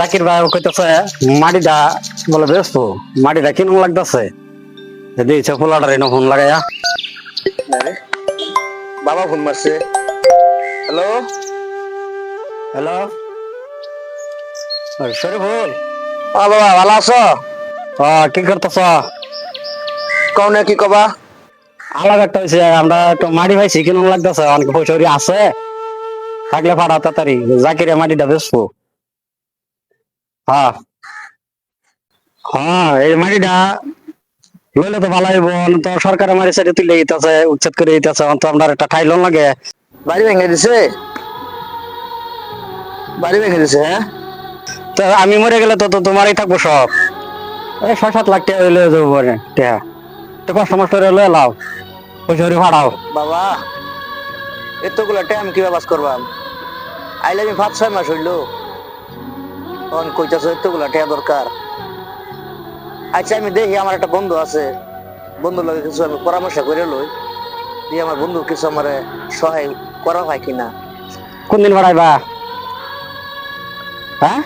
জাকির ভাই কইতেছে মাটিটা বলে ব্যস্ত মাটিটা কিনুন লাগতেছে। দিয়েছে পোলাটার এনে ফোন লাগাইয়া। বাবা ফোন মারছে। হ্যালো? হ্যালো? শরীফুল? ও বাবা ভালো আছো? কি করতেছ? কও না কি কবা? আলাদা একটা হয়েছে আমরা একটু মাটি পাইছি কিনুন লাগতেছে অনেক পয়সা আছে। থাকলে ফাটা তাড়াতাড়ি জাকিরে মাটিটা বেচবো। হ্যাঁ। হ্যাঁ তো ভালো তো সাইডে তুলে উচ্ছেদ করে একটা হ্যাঁ? আমি মরে গেলে তো তো তোমারই থাকব সব। ছয় সাত লাখ টাকা লয়ে যাব পরে তো লাও, পয়সা ফাটাও বাবা, এতগুলো টাইম কি বাবাস করবাম? আইলে আমি পাঁচ, ছয় মাস হইল। তখন কইতাছো এতগুলো টাকা দরকার। আচ্ছা আমি দেখি আমার একটা বন্ধু আছে। বন্ধুর লগে কিছু আমি পরামর্শ করে লই। দিয়ে আমার বন্ধু কিছু আমার সহায় করা হয় কিনা। কোন দিন ফাটাইবা হ্যাঁ?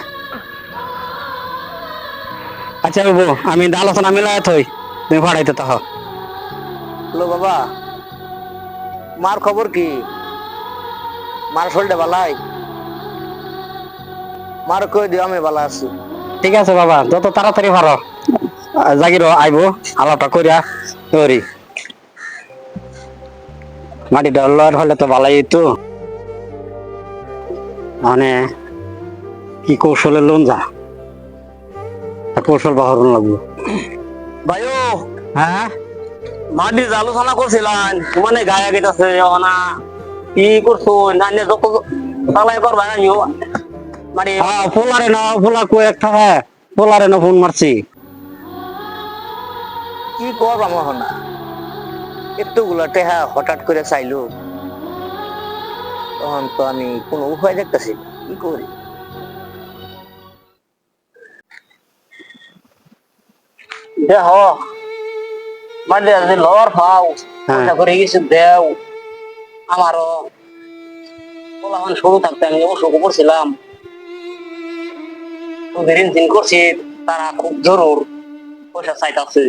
আচ্ছা বাবু, আমি আলোচনা মিলাই থই। তুমি ফাটাইতে তাহ হ্যালো, বাবা। মার খবর কি? মার শরীরটা ভালাই মার কই দিও আমি ভালো আছি ঠিক আছে বাবা যত তাড়াতাড়ি পারো জাগির আইবো আলাপটা করিয়া করি মাটিটা লয়ের হলে তো ভালাই তো মানে কি কৌশলে লোন যা কৌশল বাহরণ লাগবো ভাইও হ্যাঁ মাটি আলোচনা করছিলেন মানে গায়ে গেতেছে না কি করছ নানিয়ে যত আমিও মানে হ্যাঁ পোলারে না একটা হ্যাঁ পোলারে না ফোন মারছি। কি করবা মহন না এতগুলো টেহা হঠাৎ করে চাইলো। তখন তো আমি কোনো উপায় দেখতেছি না। কি করি? দেহ মাটি যদি লর পাও হ্যাঁ। পয়সা করে কিছু দেও। আমারও শুরু থাকতে আমি অসুখ করছিলাম। তোদের ঋণ করছি তারা খুব জরুর। পয়সা চাইতাছে।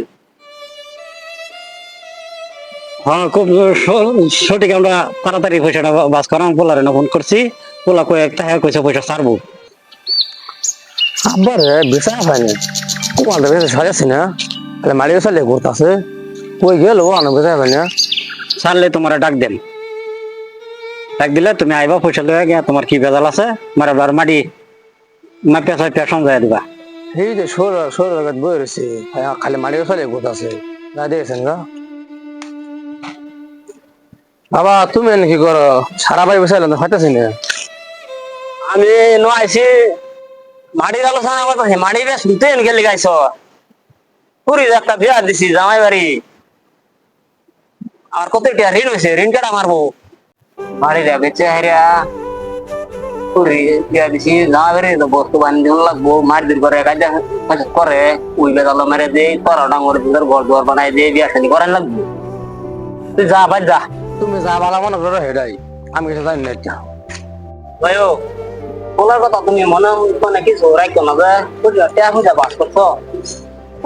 হ্যাঁ খুব সঠিক আমরা তাড়াতাড়ি পয়সাটা বাস করাম পোলারে ফোন করছি। পোলা কই একটা হ্যাঁ কইছে পয়সা ছাড়বো। আবার বিচার হয়নি। তোমাদের বেশি সাজাছি না। তাহলে মারিয়ে চালে ঘুরতাছে। কই গেল আনো বিচার হয় না ছাড়লে তোমার ডাক দেন ডাক দিলে তুমি আইবা পয়সা লয়ে গিয়া তোমার কি বেজাল আছে? মারে বার মাপিয়া সাপিয়া সমঝাই দিবা। এই যে সোর সোর লাগাত বই রয়েছে খালি মারিয়ে চালে ঘুরতাছে না দেখেছেন গা। বাবা তুমি কি করো? সারা বাড়ি বসে তো হইতাছি না। আমি নো আইছি মাটির আলোচনা করতেছি মাটি বেশ এনে গেলে গাইছ। পুরী একটা বিয়া দিছি জামাই বাড়ি। আর কত ঋণ হয়েছে ঋণ কেটা মারবো? বাড়ি রে বেচে হেরিয়া পুরী বিয়া দিছি জামাই বাড়ি তো বস্তু বান্ধব লাগবো মার দিন করে কাজে কাজ করে উই বেদালো মেরে দে তোরা ডাঙর দিদের ঘর দুয়ার বানাই দে বিয়া শাদি করেন লাগবো। তুই যা ভাই যা। তুমি যা ভালো মনে করো হেডাই আমি কিছু জানি না এটা। ভাইও বলার কথা তুমি মনে মনে কিছু রাখতো না যে বুঝলো টিয়া খুঁজা বাস করছ?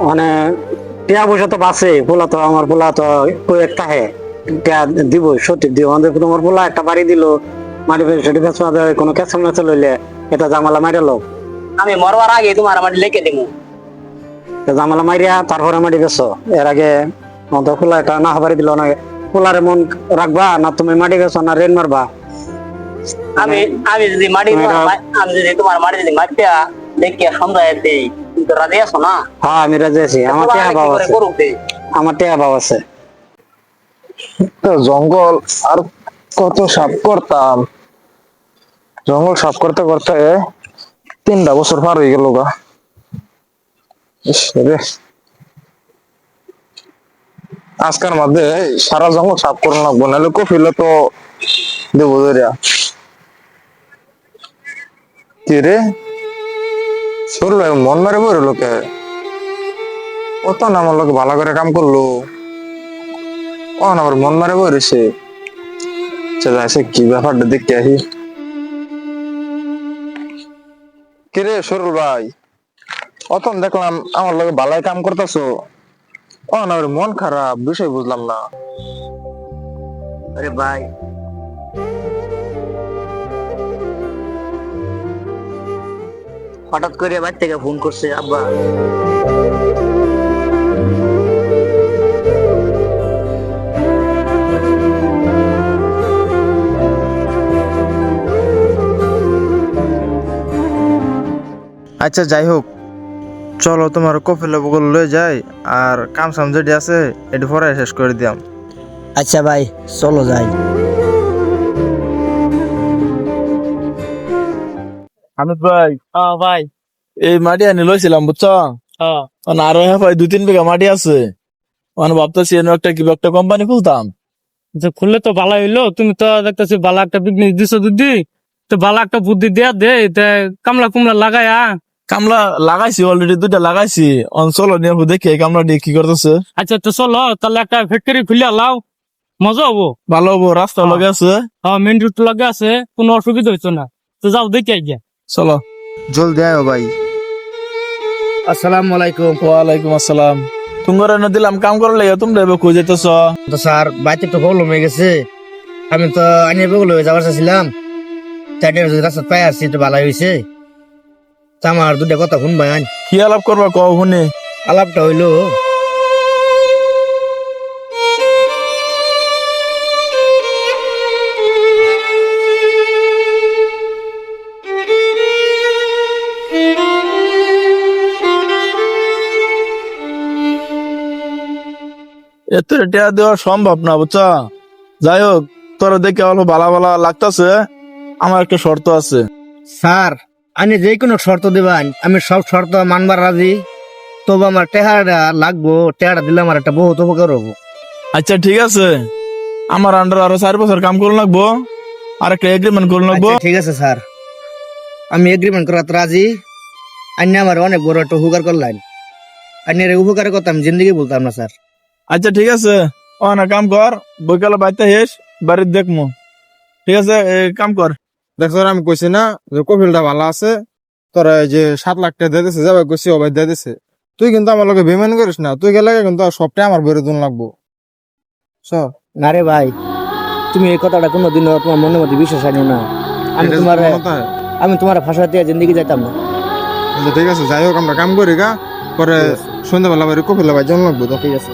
মানে টিয়া পয়সা তো পোলা তো আমার পোলা তো কই একটা হে টিয়া দিব সত্যি দিব। আমাদের তোমার পোলা একটা বাড়ি দিল মাটি সেটি বেশ কোনো ক্যাসম না লইলে এটা জামালা মাইরে লোক আমি মরবার আগে তোমার আমার লিখে দিমু। জামালা মাইরিয়া তারপরে মাটি বেছো এর আগে আমাদের খোলা একটা না হবারি দিল না। খোলারে মন রাখবা না তুমি মাটি বেছো না রেন মারবা। আমি আমি যদি মাটি এটা- আমি যদি তোমার মাটি যদি মাটিয়া দেখিয়া সন্ধ্যায় দেই তুমি তো রাজি আছো না? হ্যাঁ আমি রাজি আছি। আমার টেহা বাবা আছে। আমার টেহা বাবা আছে। তো জঙ্গল আর কত সাফ করতাম। জঙ্গল সাফ করতে করতে তিনটা বছর পার হয়ে গেল গা। আজকের মধ্যে সারা জঙ্গল সাফ করে লাগবো, নাহলে কফিলে তো দেবো ধরিয়া। কি রে? শুনলো মন মারে বই লোকে। ও তো না আমার লোক ভালো করে কাম করল। ও না আমার মন মারে বই রয়েছে আসে কি ব্যাপারটা দেখতে আসি। কিরে সরুল ভাই? অতন দেখলাম আমার লগে ভালাই কাম করতেছো। না মন খারাপ, বিষয় বুঝলাম না। আরে ভাই। হঠাৎ করে বাড়ি থেকে ফোন করছে, আব্বা। আচ্ছা যাই হোক চলো তোমার কফি লেবুগুলো লয়ে যাই আর কাম সাম যেটি আছে এটি পরে শেষ করে দিয়াম। আচ্ছা ভাই চলো যাই। হামিদ ভাই। হ্যাঁ ভাই। এই মাটি আনি লইছিলাম বুঝছ? হ্যাঁ। আরও হ্যাঁ ভাই দুই তিন বিঘা মাটি আছে। মানে ভাবতেছি এনে একটা কি একটা কোম্পানি খুলতাম। যে খুললে তো ভালো হইল। তুমি তো দেখতেছি ভালো একটা বিজনেস দিছো দিদি তো ভালো একটা বুদ্ধি দেয়া দে কামলা কুমলা লাগায়া। কামলা লাগাইছি অলরেডি দুইটা লাগাইছি। অঞ্চল নিয়ে দেখি কামলা দিয়ে কি করতেছে? আচ্ছা তো চলো তাহলে একটা ফ্যাক্টরি খুলে লাও। মজা হব? ভালো হব রাস্তা হ্যাঁ। লগে আছে। হ্যাঁ মেন রুট লাগে আছে কোনো অসুবিধা হইতো না। তো যাও দেখে গিয়া চলো। জলদি আয় ভাই। আসসালামু আলাইকুম। ওয়ালাইকুম আসসালাম। তোমার এনে দিলাম কাম করার লাগে তোমরা এবার কই যেতেছ? তো স্যার বাড়িতে একটু প্রবলেম হয়ে গেছে। আমি তো আনিয়ে বেগুলো যাওয়ার চাইছিলাম চারটে রাস্তা পাই আসছি তো ভালো হয়েছে তা আমার দুটা কথা শুনবাই আন। কি আলাপ করবা কও শুনি? আলাপটা হইল এত টেয়া দেওয়া সম্ভব না বুঝছা? যাই হোক তোরা দেখে অল্প ভালো ভালো লাগতাছে। আমার একটা শর্ত আছে। স্যার আনি যে কোনো শর্ত দিবান আমি সব শর্ত মানবার রাজি। তবু আমার টেহারা লাগবো টেহারা দিলে আমার একটা বহুত উপকার হব। আচ্ছা ঠিক আছে। আমার আন্ডার আরও চার বছর কাম করুন লাগবো। আর একটা এগ্রিমেন্ট করুন লাগবো। আচ্ছা, ঠিক আছে স্যার। আমি এগ্রিমেন্ট করাতে রাজি। আন্য আমার অনেক বড় একটা উপকার করলেন। আন্যের উপকারের কথা আমি জিন্দগি বলতাম না স্যার। আচ্ছা ঠিক আছে। ও না কাম কর বৈকালে বাড়িতে হেস বাড়ির দেখমু। ঠিক আছে কাম কর। দেখছ আমি কইছি না যে কপিলটা ভালো আছে তোরা এই যে সাত লাখ টাকা দিয়ে দিছে যাবে কইছি ওবাই দিয়ে দিছে। তুই কিন্তু আমার লগে বেমান করিস না তুই গেলে কিন্তু সবটাই আমার বইরে দুন লাগবো। না রে ভাই তুমি এই কথাটা কোনো কোনোদিনও তোমার মনের মধ্যে বিশ্বাস আনিও না। আমি তোমার আমি তোমার ফাঁসাতে জিন্দগি যাইতাম না। আচ্ছা, ঠিক আছে যাই হোক আমরা কাম করি গা। পরে সন্ধ্যাবেলা বাড়ি কপিলা ভাই জন লাগবো ঠিক আছে।